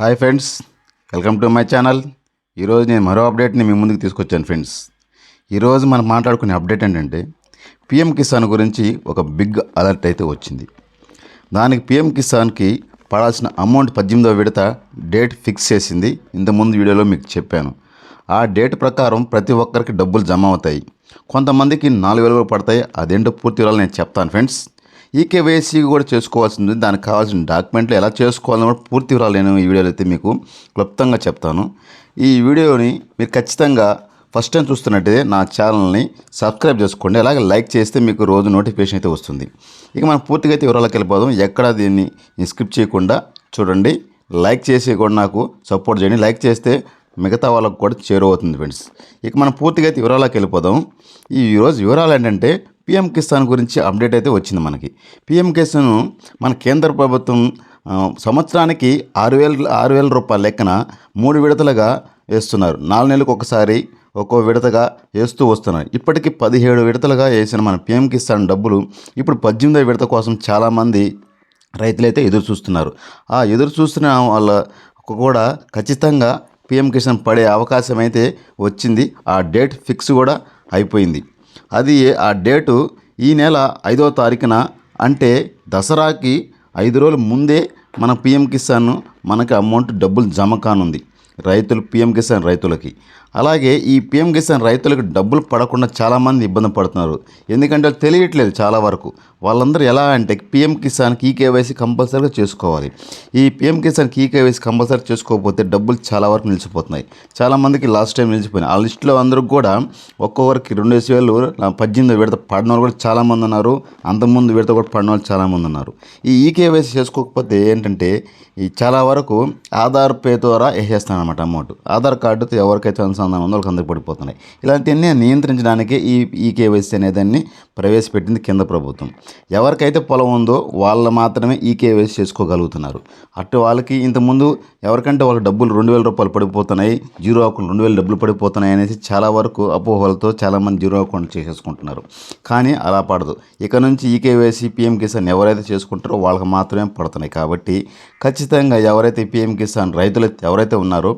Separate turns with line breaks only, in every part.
Hi friends welcome to my channel. ఈరోజు నేను మరో అప్డేట్ని మీ ముందుకు తీసుకొచ్చాను ఫ్రెండ్స్. ఈరోజు మనం మాట్లాడుకునే అప్డేట్ ఏంటంటే పిఎం కిసాన్ గురించి ఒక బిగ్ అలర్ట్ అయితే వచ్చింది. దానికి పిఎం కిసాన్కి పడాల్సిన అమౌంట్ పద్దెనిమిదవ విడత డేట్ ఫిక్స్ చేసింది. ఇంతకుముందు వీడియోలో మీకు చెప్పాను. ఆ డేట్ ప్రకారం ప్రతి ఒక్కరికి డబ్బులు జమ అవుతాయి. కొంతమందికి నాలుగు వేలు పడతాయి. అదేంటో పూర్తి వివరాలు నేను చెప్తాను ఫ్రెండ్స్. ఈ కేవైసీ కూడా చేసుకోవాల్సింది. దానికి కావాల్సిన డాక్యుమెంట్లు ఎలా చేసుకోవాలని కూడా పూర్తి వివరాలు నేను ఈ వీడియోలో అయితే మీకు క్లుప్తంగా చెప్తాను. ఈ వీడియోని మీరు ఖచ్చితంగా ఫస్ట్ టైం చూస్తున్నట్టయితే నా ఛానల్ని సబ్స్క్రైబ్ చేసుకోండి. అలాగే లైక్ చేస్తే మీకు రోజు నోటిఫికేషన్ అయితే వస్తుంది. ఇక మనం పూర్తిగా అయితే వివరాలకు వెళ్ళిపోదాం. ఎక్కడ దీన్ని స్కిప్ చేయకుండా చూడండి. లైక్ చేసి కూడా నాకు సపోర్ట్ చేయండి. లైక్ చేస్తే మిగతా వాళ్ళకు కూడా చేరువవుతుంది ఫ్రెండ్స్. ఇక మనం పూర్తిగా అయితే వివరాలకు వెళ్ళిపోదాం. ఈ ఈరోజు వివరాలు ఏంటంటే పిఎం కిసాన్ గురించి అప్డేట్ అయితే వచ్చింది మనకి. పిఎం కిసాన్ మన కేంద్ర ప్రభుత్వం సంవత్సరానికి ఆరు వేల ఆరు వేల రూపాయల లెక్కన మూడు విడతలుగా వేస్తున్నారు. నాలుగు నెలలకు ఒకసారి ఒక్కో విడతగా వేస్తూ వస్తున్నారు. ఇప్పటికి పదిహేడు విడతలుగా వేసిన మన పిఎం కిసాన్ డబ్బులు ఇప్పుడు పద్దెనిమిదో విడత కోసం చాలామంది రైతులైతే ఎదురు చూస్తున్నారు. ఆ ఎదురు చూస్తున్న వాళ్ళ కూడా ఖచ్చితంగా పిఎం కిసాన్ పడే అవకాశం అయితే వచ్చింది. ఆ డేట్ ఫిక్స్ కూడా అయిపోయింది. అది ఆ డేటు ఈ నెల ఐదో తారీఖున అంటే దసరాకి ఐదు రోజుల ముందే మన పిఎం కిసాన్ మనకి అమౌంట్ డబ్బులు జమ కానుంది. రైతులు పిఎం కిసాన్ రైతులకి. అలాగే ఈ పిఎం కిసాన్ రైతులకు డబ్బులు పడకుండా చాలామంది ఇబ్బంది పడుతున్నారు. ఎందుకంటే వాళ్ళు తెలియట్లేదు చాలా వరకు. వాళ్ళందరూ ఎలా అంటే పిఎం కిసాన్కి ఈకేవైసీ కేవైసీ కంపల్సరీగా చేసుకోవాలి. ఈ పిఎం కిసాన్కి ఈకేవైసీ కేవైసీ కంపల్సరీ చేసుకోకపోతే డబ్బులు చాలా వరకు నిలిచిపోతున్నాయి. చాలామందికి లాస్ట్ టైం నిలిచిపోయినాయి. ఆ లిస్టులో అందరూ కూడా ఒక్కొక్కరికి రెండు వేలు పద్దెనిమిది విడత పడిన వాళ్ళు కూడా చాలామంది ఉన్నారు. అంతకుముందు విడత కూడా పడిన వాళ్ళు చాలామంది ఉన్నారు. ఈ ఈ కేవైసీ చేసుకోకపోతే ఏంటంటే ఈ చాలా వరకు ఆధార్ పే ద్వారా వేసేస్తాను అనమాట అమౌంట్. ఆధార్ కార్డుతో ఎవరికైతే అనుసంధానం ఉందో వాళ్ళకి అందరికి పడిపోతున్నాయి. ఇలాంటివన్నీ నియంత్రించడానికి ఈ ఈ కేవైసీ అనేదాన్ని ప్రవేశపెట్టింది కేంద్ర ప్రభుత్వం. ఎవరికైతే పొలం ఉందో వాళ్ళు మాత్రమే ఈ కేవైసీ చేసుకోగలుగుతున్నారు. అటు వాళ్ళకి ఇంతకుముందు ఎవరికంటే వాళ్ళకి డబ్బులు రెండు వేల రూపాయలు పడిపోతున్నాయి జీరో అకౌంట్ రెండు వేలు డబ్బులు పడిపోతున్నాయి అనేసి చాలా వరకు అపోహలతో చాలామంది జీరో అకౌంట్ చేసేసుకుంటున్నారు. కానీ అలా పడదు. ఇక నుంచి ఈ కేవైసీ పిఎం కిసాన్ ఎవరైతే చేసుకుంటారో వాళ్ళకి మాత్రమే పడుతున్నాయి. కాబట్టి ఖచ్చితంగా ఎవరైతే పిఎం కిసాన్ రైతులు ఎవరైతే ఉన్నారో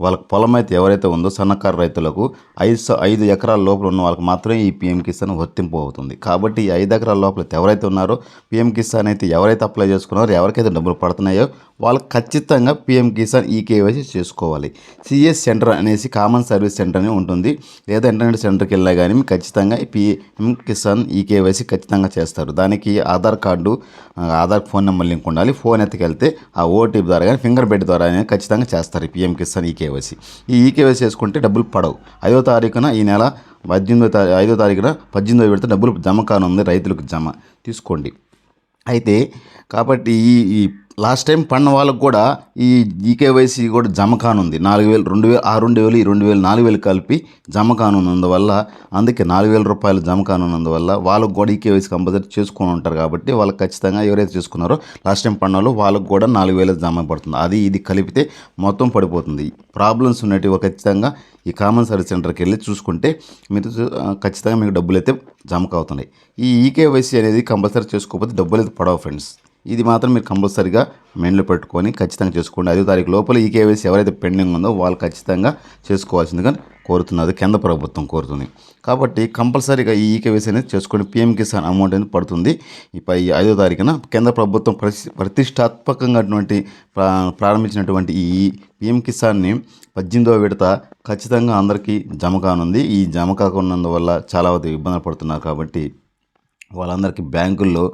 వాళ్ళకి పొలం అయితే ఎవరైతే ఉందో సన్నకారు రైతులకు ఐదు స- ఐదు ఎకరాల లోపల ఉన్న వాళ్ళకి మాత్రమే ఈ పిఎం కిసాన్ వర్తింపు అవుతుంది. కాబట్టి ఈ ఐదు ఎకరాల లోపల ఎవరైతే ఉన్నారో పిఎం కిసాన్ అయితే ఎవరైతే అప్లై చేసుకున్నారో ఎవరికైతే డబ్బులు పడుతున్నాయో వాళ్ళకి ఖచ్చితంగా పిఎం కిసాన్ ఈ కేవైసీ చేసుకోవాలి. సిఎస్ సెంటర్ అనేసి కామన్ సర్వీస్ సెంటర్ అని ఉంటుంది. లేదా ఇంటర్నెట్ సెంటర్కి వెళ్ళినా కానీ మీకు ఖచ్చితంగా పిఎం కిసాన్ ఈ కేవైసీ ఖచ్చితంగా చేస్తారు. దానికి Aadhaar card Aadhaar phone number link ఉండాలి. ఫోన్ ఎత్తుకెళ్తే ఆ ఓటీపీ ద్వారా కానీ ఫింగర్ ప్రింట్ ద్వారా ఖచ్చితంగా చేస్తారు పిఎం కిసాన్ ఈ కేవైసీ ఈ ఈ కేవైసీ చేసుకుంటే డబ్బులు పడవు. ఐదో తారీఖున ఈ నెల పద్దెనిమిదో తారీ ఐదో తారీఖున పద్దెనిమిదో విడత డబ్బులు జమ కానుంది రైతులకు జమ. తీసుకోండి. అయితే కాబట్టి ఈ ఈ లాస్ట్ టైం పడిన వాళ్ళకు కూడా ఈ ఈకేవైసీ కూడా జమ కానుంది. నాలుగు వేలు రెండు వేలు ఆ రెండు వేలు ఈ రెండు వేలు నాలుగు వేలు కలిపి జమ కానున్నందువల్ల అందుకే నాలుగు వేల రూపాయలు జమ కానున్నందువల్ల వాళ్ళకు కూడా ఈకేవైసీ కంపల్సరీ చేసుకొని ఉంటారు కాబట్టి వాళ్ళకి ఖచ్చితంగా ఎవరైతే చేసుకున్నారో లాస్ట్ టైం పడిన వాళ్ళు వాళ్ళకు కూడా నాలుగు వేలు జమ పడుతుంది. అది ఇది కలిపితే మొత్తం పడిపోతుంది. ప్రాబ్లమ్స్ ఉన్నట్టు ఖచ్చితంగా ఈ కామన్ సర్వీస్ సెంటర్కి వెళ్ళి చూసుకుంటే మీరు చూ- ఖచ్చితంగా మీకు డబ్బులు అయితే జమ అవుతున్నాయి ఈ ఈకేవైసీ అనేది కంపల్సరీ చేసుకోకపోతే డబ్బులు అయితే పడవు ఫ్రెండ్స్. ఇది మాత్రం మీరు కంపల్సరీగా మైండ్లో పెట్టుకొని ఖచ్చితంగా చేసుకోండి. ఐదో తారీఖు లోపల ఈ కేవైసీ ఎవరైతే పెండింగ్ ఉందో వాళ్ళు ఖచ్చితంగా చేసుకోవాల్సిందిగా కోరుతున్నది కేంద్ర ప్రభుత్వం కోరుతుంది. కాబట్టి కంపల్సరీగా ఈ ఈకేవైసీ అనేది చేసుకొని పిఎం కిసాన్ అమౌంట్ అనేది పడుతుంది. ఈ పై ఐదో తారీఖున కేంద్ర ప్రభుత్వం ప్రతి ప్రతిష్టాత్మకంగా అటువంటి ప్రా- ప్రారంభించినటువంటి ఈ పిఎం కిసాన్ని పద్దెనిమిదవ విడత ఖచ్చితంగా అందరికీ జమ కానుంది. ఈ జమ కాకున్నందువల్ల చాలా ఇబ్బందులు పడుతున్నారు కాబట్టి వాళ్ళందరికీ బ్యాంకుల్లో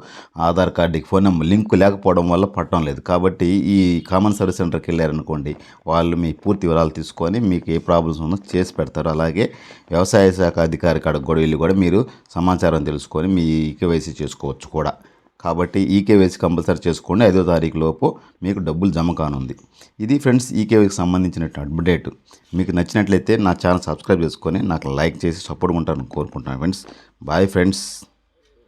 ఆధార్ కార్డుకి ఫోన్ నెంబర్ లింక్ లేకపోవడం వల్ల పట్టడం లేదు. కాబట్టి ఈ కామన్ సర్వీస్ సెంటర్కి వెళ్ళారనుకోండి వాళ్ళు మీ పూర్తి వివరాలు తీసుకొని మీకు ఏ ప్రాబ్లమ్స్ ఉందో చేసి పెడతారు. అలాగే వ్యవసాయ శాఖ అధికారి కాడ కూడా వెళ్ళి కూడా మీరు సమాచారం తెలుసుకొని మీ కేవైసీ చేసుకోవచ్చు కూడా. కాబట్టి ఈకేవైసీ కంపల్సరీ చేసుకోండి. ఐదో తారీఖు లోపు మీకు డబ్బులు జమ కానుంది. ఇది ఫ్రెండ్స్ ఈకేవైకి సంబంధించిన అప్డేట్. మీకు నచ్చినట్లయితే నా ఛానల్ సబ్స్క్రైబ్ చేసుకొని నాకు లైక్ చేసి సపోర్ట్ ఉంటారని కోరుకుంటున్నాను ఫ్రెండ్స్. Bye friends.